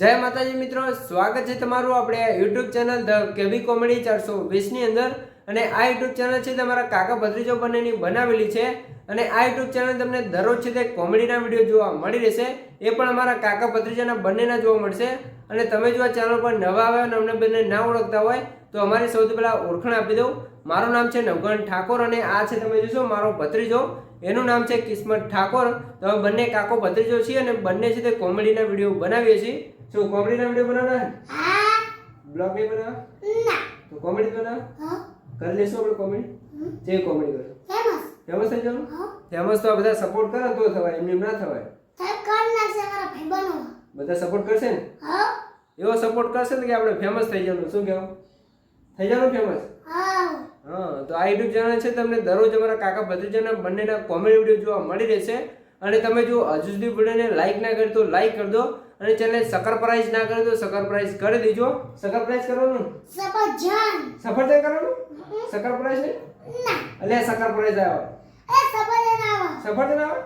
જય માતાજી મિત્રો, સ્વાગત છે તમારું આપણે YouTube channel the KB comedy ચારસો વીસની અંદર. અને આ યુટ્યુબ ચેનલ છે તમારા કાકા ભત્રીજો બંનેની બનાવેલી છે. અને આ યુટ્યુબ ચેનલ તમને દરરોજ છે તે કોમેડીના વીડિયો જોવા મળી રહેશે. એ પણ અમારા કાકા ભત્રીજાના બંનેના જોવા મળશે. અને તમે જો આ ચેનલ પર નવા આવ્યા અને અમને બંને ના ઓળખતા હોય તો અમારી સૌથી પહેલાં ઓળખાણ આપી દઉં. મારું નામ છે નવગણ ઠાકોર અને આ છે તમે જોશો મારો ભત્રીજો. એનું નામ છે કિસ્મત ઠાકોર. તો અમે બંને કાકો ભત્રીજો છીએ અને બંને છે તે કોમેડીના વીડિયો બનાવીએ છીએ. શું કોમેડીના વીડિયો બનાવના બ્લોગ નહીં બનાવ તો કોમેડી બનાવ. કરી લેશું આપણે કોમેડી જે કોમેડી કરો ફેમસ. ફેમસ થઈ જવાનું? ફેમસ તો આ બધા સપોર્ટ કરે તો થવાય એમને એમ ના થવાય. સાહેબ કર નાખશે મારા ભાઈબંધો. બધા સપોર્ટ કરશે ને? હા. એવો સપોર્ટ કરશે ને કે આપણે ફેમસ થઈ જવાનું શું કહેવું થઈ જવાનું ફેમસ હા. હા તો આ યુટ્યુબ ચેનલ છે તમને દરરોજ અમારા કાકા ભત્રીજાના બંનેના કોમેડી વીડિયો જોવા મળી રહેશે. અને તમે જો હજુ સુધી વિડીયોને લાઇક ના કરી તો લાઇક કરી દો અને ચેનલ સકરપ્રાઇઝ ના કરી તો સકરપ્રાઈઝ કરી દેજો. સકરપ્રાઈઝ કરવાનું? સફરજન. સફરજન કરવાનું? સકરપ્રાઇઝ ને ના. એટલે સકરપ્રાઈઝ આવે એ સફરજન આવો. સફરજન આવે?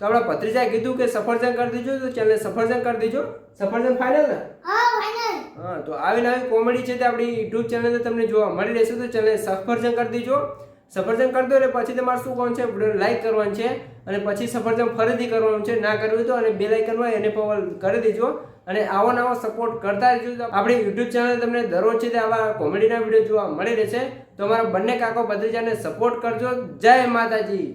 તો આપણે ભત્રીજાએ કીધું કે સફરજન કરી દેજો તો ચેનલ સફરજન કરી દેજો. સફરજન ફાઇનલ ને? હા ફાઇનલ હા તો આવી નવી કોમેડી છે તે આપણી યુટ્યુબ ચેનલ તમને જોવા મળી રહેશે તો ચેનલ સફરજન કરી દેજો. સફરજન કરી દો એટલે પછી તમારે શું કરવાનું છે લાઈક કરવાનું છે અને પછી સફરજન ફરીથી કરવાનું છે, ના કરવું તો અને બે લાઇકન હોય એને પણ કરી દેજો. અને આવો નવો સપોર્ટ કરતા રહેજો. તો આપણી યુટ્યુબ ચેનલ તમને દરરોજ છે આવા કોમેડીના વીડિયો જોવા મળી રહેશે. તો અમારા બંને કાકો ભત્રીજાને સપોર્ટ કરજો. જય માતાજી.